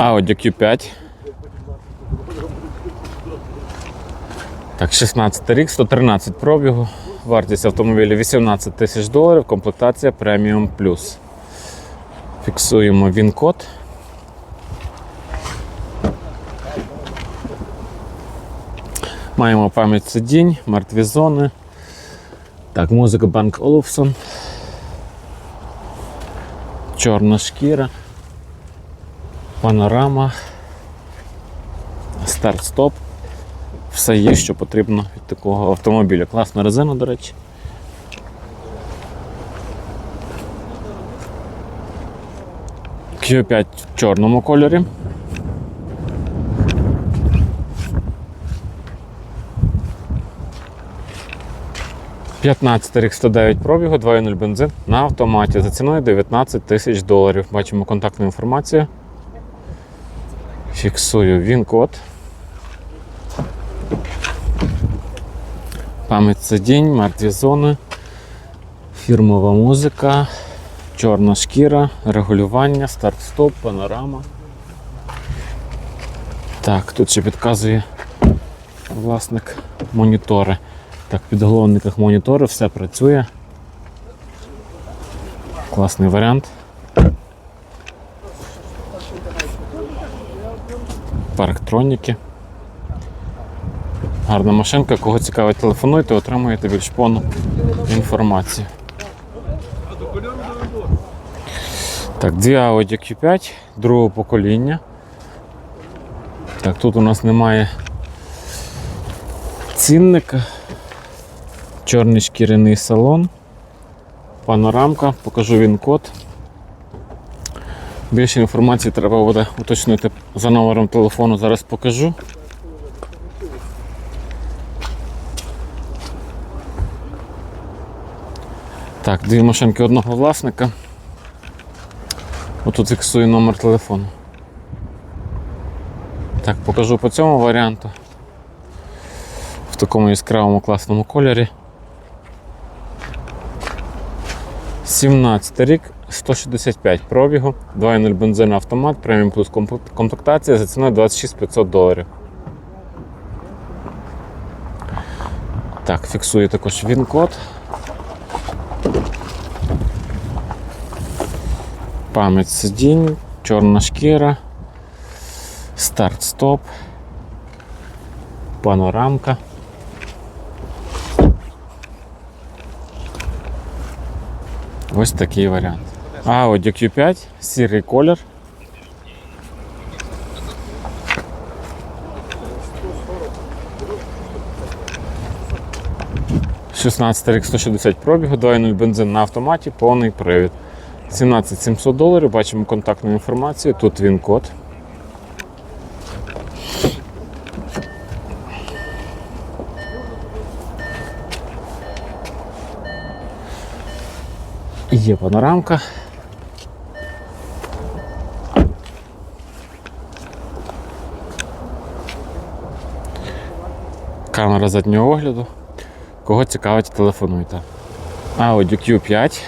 Audi Q5. Так, 16 рік, 113 пробігу. Вартість автомобіля 18 тисяч доларів, комплектація Premium Plus. Фіксуємо він-код. Маємо пам'ять сидінь, мертві зони. Так, музика Банк Olufsen. Чорна шкіра. Панорама. Старт-стоп. Все є, що потрібно від такого автомобіля. Класна резина, до речі. Q5 в чорному кольорі. П'ятнадцятий рік 109 пробігу, 2.0 бензин на автоматі за ціною 19 тисяч доларів. Бачимо контактну інформацію. Фіксую він-код. Пам'ять сидінь, мертві зони, фірмова музика, чорна шкіра, регулювання, старт-стоп, панорама. Так, тут ще підказує власник монітори. Так, в підголовниках монітори все працює. Класний варіант. Парктроніки. Гарна машинка, кого цікавить, телефонуйте, отримуєте більш повну інформацію. Так, дві Audi Q5 другого покоління. Так, тут у нас немає цінника. Чорний шкіряний салон. Панорамка, покажу він код. Більше інформації треба буде уточнити за номером телефону, зараз покажу. Так, дві машинки одного власника. Отут фіксую номер телефону. Так, покажу по цьому варіанту. В такому яскравому класному кольорі. 17 рік, 165 пробігу, 2.0 бензин автомат, преміум плюс комплектація за ціною 26 500 доларів. Так, фіксую також він-код. Пам'ять сидінь, чорна шкіра, старт-стоп, панорамка. Ось такий варіант. Audi Q5, сірий колір. «16 рік 160 пробігу, 2.0 бензин на автоматі, повний привід. 17 700 доларів, бачимо контактну інформацію, тут він код. Є панорамка. Камера заднього огляду. Кого цікавить, телефонуйте. Audi Q5.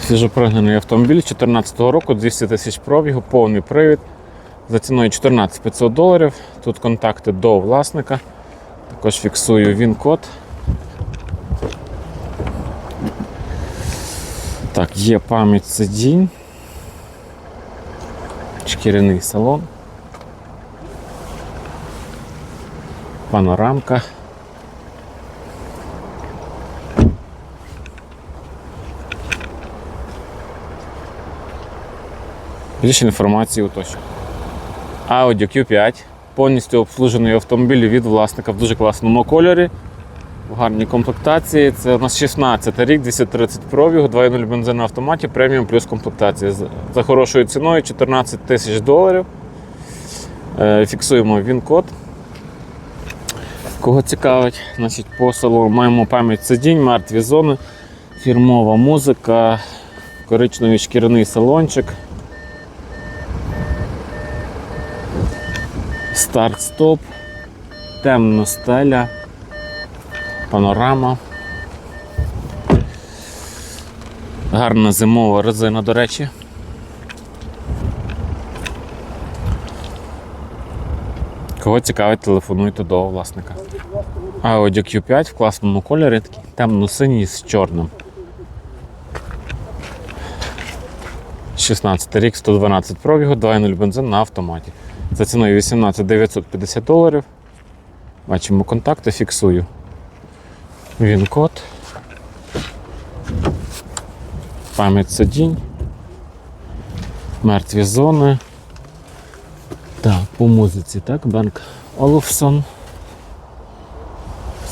Свіжопригнаний автомобіль 2014 року, 200 тисяч пробігу, повний привід. За ціною 14 500 доларів. Тут контакти до власника. Також фіксую він-код. Так, є пам'ять сидінь. Шкіряний салон. Панорамка. Більше інформації уточню. Audi Q5. Повністю обслужений автомобіль від власника в дуже класному кольорі. В гарній комплектації. Це у нас 16 рік, 230 пробігу, 2.0 бензин на автоматі, преміум плюс комплектація. За- хорошою ціною 14 тисяч доларів. Е, Фіксуємо він-код. Кого цікавить, значить, по салону маємо пам'ять сидінь, мертві зони, фірмова музика, коричневий шкіряний салончик. Старт-стоп, темна стеля, панорама. Гарна зимова резина, до речі. Кого цікавить, телефонуйте до власника. Audi Q5 в класному кольорі, такий темно-синій з чорним. 16 рік, 112 пробігу, 2.0 бензин на автоматі. За ціною 18 950 доларів. Бачимо контакти, фіксую. Він код. Пам'ять сидінь. Мертві зони. Так, по музиці, так, Бенк Олуфсон.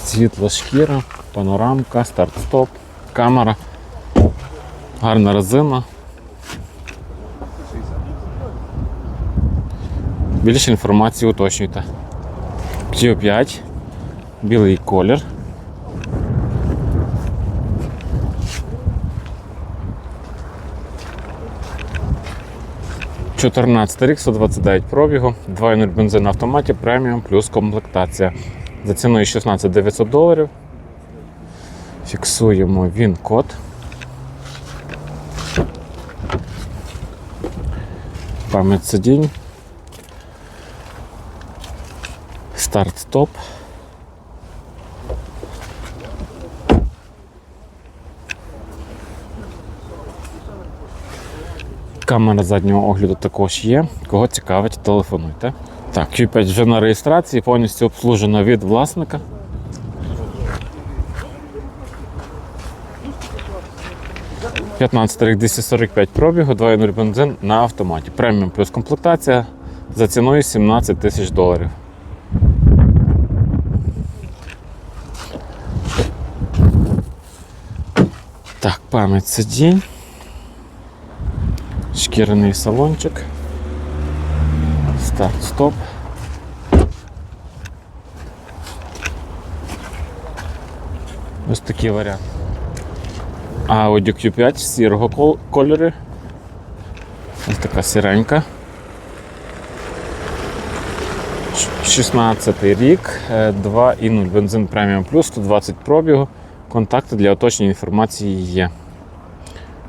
Світла шкіра, панорамка, старт-стоп, камера, гарна резина. Більше інформації уточнюйте. Q5, білий колір. Чотирнадцятий рік, 129 пробігу, 2.0 бензин на автоматі, преміум плюс комплектація. За ціною 16 900 доларів. Фіксуємо він код. Пам'ять сидінь. Старт-стоп. Камера заднього огляду також є. Кого цікавить, телефонуйте. Так, Q5 вже на реєстрації, повністю обслужена від власника. «15 рік 245 пробігу, 2.0 бензин на автоматі. Преміум плюс комплектація за ціною 17 тисяч доларів. Так, пам'ять сидінь. Шкіряний салончик. Старт, стоп. Ось такий варіант. Audi Q5 сірого кол- кольору. Ось така сіренька. Ш- 16 рік, е, 2,0 бензин преміум плюс, 120 пробігу. Контакти для уточнення інформації є.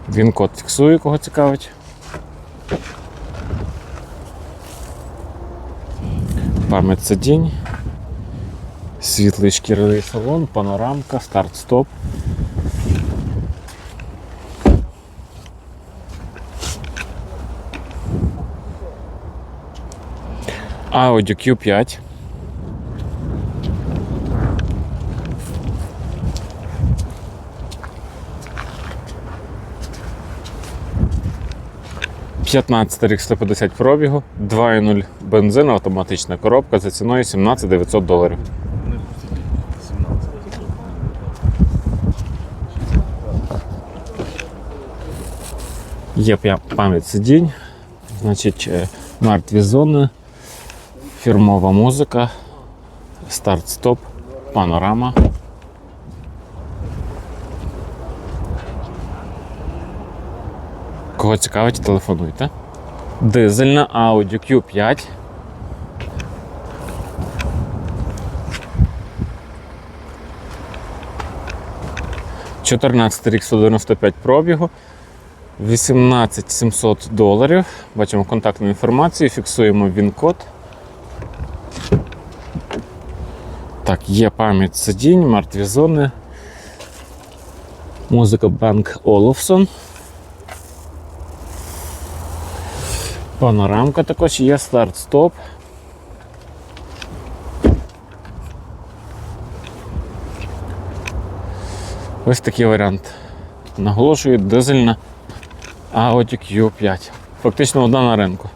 Він код фіксує, кого цікавить. Пам'ять сидінь. Світлий шкіряний салон, панорамка, старт-стоп. Audi Q5. П'ятнадцятий рік 150 пробігу, 2.0 бензин, автоматична коробка за ціною 17 900 доларів. Є пам'ять сидінь, значить, е, мертві зони, фірмова музика, старт-стоп, панорама. Кого цікавить, телефонуйте. Дизельна Audi Q5. Чотирнадцятий рік 195 пробігу. 18 700 доларів. Бачимо контактну інформацію, фіксуємо він-код. Так, є пам'ять сидінь, мертві зони. Музика Бенк Олофсон. Панорамка також є, старт-стоп. Ось такий варіант. Наголошую, дизельна Audi Q5. Фактично одна на ринку.